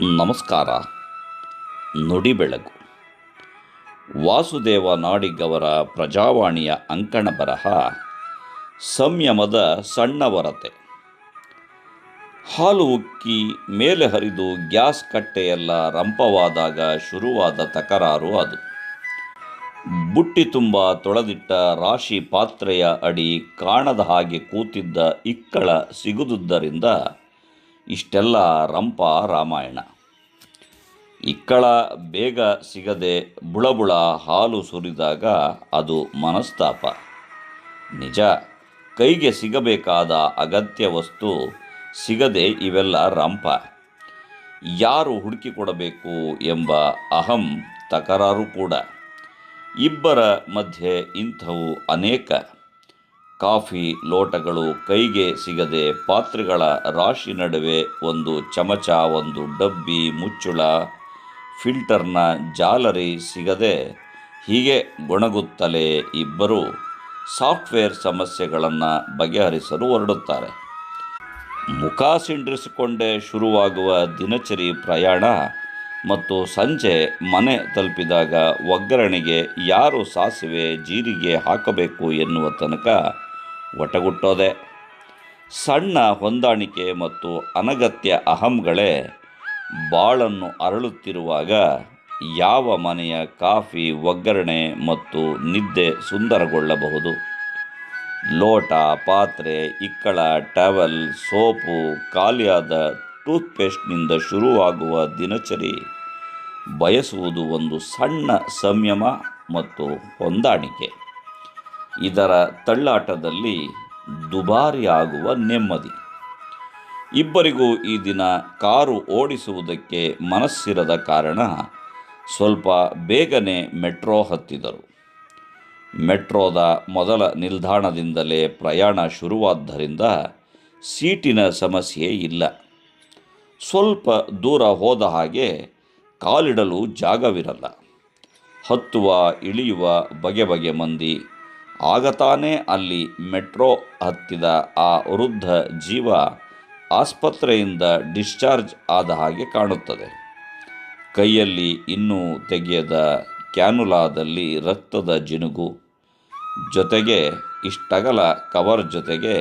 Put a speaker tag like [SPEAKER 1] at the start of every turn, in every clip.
[SPEAKER 1] ನಮಸ್ಕಾರ. ನುಡಿ ಬೆಳಗು ವಾಸುದೇವ ನಾಡಿಗವರ ಪ್ರಜಾವಾಣಿಯ ಅಂಕಣ ಬರಹ, ಸಂಯಮದ ಸಣ್ಣವರತೆ. ಹಾಲು ಉಕ್ಕಿ ಮೇಲೆ ಹರಿದು ಗ್ಯಾಸ್ ಕಟ್ಟೆಯೆಲ್ಲ ರಂಪವಾದಾಗ ಶುರುವಾದ ತಕರಾರು ಅದು. ಬುಟ್ಟಿ ತುಂಬ ತೊಳೆದಿಟ್ಟ ರಾಶಿ ಪಾತ್ರೆಯ ಅಡಿ ಕಾಣದ ಹಾಗೆ ಕೂತಿದ್ದ ಇಕ್ಕಳ ಸಿಗುದುದರಿಂದ ಇಷ್ಟೆಲ್ಲ ರಂಪ ರಾಮಾಯಣ. ಇಕ್ಕಳ ಬೇಗ ಸಿಗದೆ ಬುಳಬುಳ ಹಾಲು ಸುರಿದಾಗ ಅದು ಮನಸ್ತಾಪ. ನಿಜ, ಕೈಗೆ ಸಿಗಬೇಕಾದ ಅಗತ್ಯ ವಸ್ತು ಸಿಗದೆ ಇವೆಲ್ಲ ರಂಪ. ಯಾರು ಹುಡುಕಿಕೊಡಬೇಕು ಎಂಬ ಅಹಂ ತಕರಾರು ಕೂಡ. ಇಬ್ಬರ ಮಧ್ಯೆ ಇಂಥವು ಅನೇಕ. ಕಾಫಿ ಲೋಟಗಳು ಕೈಗೆ ಸಿಗದೆ ಪಾತ್ರೆಗಳ ರಾಶಿ ನಡುವೆ ಒಂದು ಚಮಚ, ಒಂದು ಡಬ್ಬಿ ಮುಚ್ಚುಳ ಫಿಲ್ಟರ್ನ ಜಾಲರಿ ಸಿಗದೆ ಹೀಗೆ ಗೊಣಗುತ್ತಲೇ ಇಬ್ಬರು ಸಾಫ್ಟ್ವೇರ್ ಸಮಸ್ಯೆಗಳನ್ನು ಬಗೆಹರಿಸಲು ಹೊರಡುತ್ತಾರೆ. ಮುಖ ಸಿಂಡ್ರಿಸಿಕೊಂಡೇ ಶುರುವಾಗುವ ದಿನಚರಿ ಪ್ರಯಾಣ ಮತ್ತು ಸಂಜೆ ಮನೆ ತಲುಪಿದಾಗ ಒಗ್ಗರಣೆಗೆ ಯಾರು ಸಾಸಿವೆ ಜೀರಿಗೆ ಹಾಕಬೇಕು ಎನ್ನುವ ತನಕ ಒಟಗುಟ್ಟೋದೆ. ಸಣ್ಣ ಹೊಂದಾಣಿಕೆ ಮತ್ತು ಅನಗತ್ಯ ಅಹಂಗಳೇ ಬಾಳನ್ನು ಅರಳುತ್ತಿರುವಾಗ ಯಾವ ಮನೆಯ ಕಾಫಿ ಒಗ್ಗರಣೆ ಮತ್ತು ನಿದ್ದೆ ಸುಂದರಗೊಳ್ಳಬಹುದು? ಲೋಟ, ಪಾತ್ರೆ, ಇಕ್ಕಳ, ಟವಲ್, ಸೋಪು, ಖಾಲಿಯಾದ ಟೂತ್ಪೇಸ್ಟ್ನಿಂದ ಶುರುವಾಗುವ ದಿನಚರಿ ಬಯಸುವುದು ಒಂದು ಸಣ್ಣ ಸಂಯಮ ಮತ್ತು ಹೊಂದಾಣಿಕೆ. ಇದರ ತಳ್ಳಾಟದಲ್ಲಿ ದುಬಾರಿಯಾಗುವ ನೆಮ್ಮದಿ. ಇಬ್ಬರಿಗೂ ಈ ದಿನ ಕಾರು ಓಡಿಸುವುದಕ್ಕೆ ಮನಸ್ಸಿರದ ಕಾರಣ ಸ್ವಲ್ಪ ಬೇಗನೆ ಮೆಟ್ರೋ ಹತ್ತಿದರು. ಮೆಟ್ರೋದ ಮೊದಲ ನಿಲ್ದಾಣದಿಂದಲೇ ಪ್ರಯಾಣ ಶುರುವಾದ್ದರಿಂದ ಸೀಟಿನ ಸಮಸ್ಯೆ ಇಲ್ಲ. ಸ್ವಲ್ಪ ದೂರ ಹೋದ ಹಾಗೆ ಕಾಲಿಡಲು ಜಾಗವಿರಲ್ಲ. ಹತ್ತುವ, ಇಳಿಯುವ ಬಗೆ ಬಗೆ ಮಂದಿ ಆಗ ತಾನೇ ಅಲ್ಲಿ ಮೆಟ್ರೋ ಹತ್ತಿದ ಆ ವೃದ್ಧ ಜೀವ ಆಸ್ಪತ್ರೆಯಿಂದ ಡಿಸ್ಚಾರ್ಜ್ ಆದ ಹಾಗೆ ಕಾಣುತ್ತದೆ. ಕೈಯಲ್ಲಿ ಇನ್ನೂ ತೆಗೆಯದ ಕ್ಯಾನುಲಾದಲ್ಲಿ ರಕ್ತದ ಜಿನುಗು, ಜೊತೆಗೆ ಇಷ್ಟಗಲ ಕವರ್ ಜೊತೆಗೆ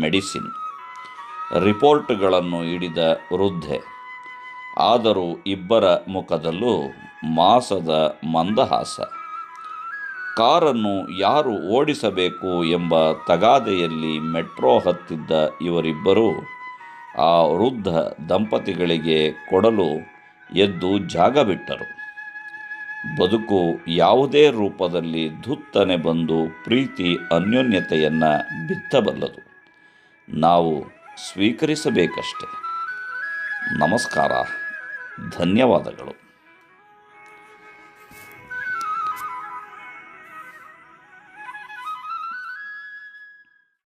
[SPEAKER 1] ಮೆಡಿಸಿನ್. ರಿಪೋರ್ಟ್ಗಳನ್ನು ಹಿಡಿದ ವೃದ್ಧೆ, ಆದರೂ ಇಬ್ಬರ ಮುಖದಲ್ಲೂ ಮಾಸದ ಮಂದಹಾಸ. ಕಾರನ್ನು ಯಾರು ಓಡಿಸಬೇಕು ಎಂಬ ತಗಾದೆಯಲ್ಲಿ ಮೆಟ್ರೋ ಹತ್ತಿದ್ದ ಇವರಿಬ್ಬರು ಆ ವೃದ್ಧ ದಂಪತಿಗಳಿಗೆ ಕೊಡಲು ಎದ್ದು ಜಾಗ ಬಿಟ್ಟರು. ಬದುಕು ಯಾವುದೇ ರೂಪದಲ್ಲಿ ಧುತ್ತನೆ ಬಂದು ಪ್ರೀತಿ ಅನ್ಯೋನ್ಯತೆಯನ್ನು ಬಿತ್ತಬಲ್ಲದು. ನಾವು ಸ್ವೀಕರಿಸಬೇಕಷ್ಟೆ. ನಮಸ್ಕಾರ. ಧನ್ಯವಾದಗಳು.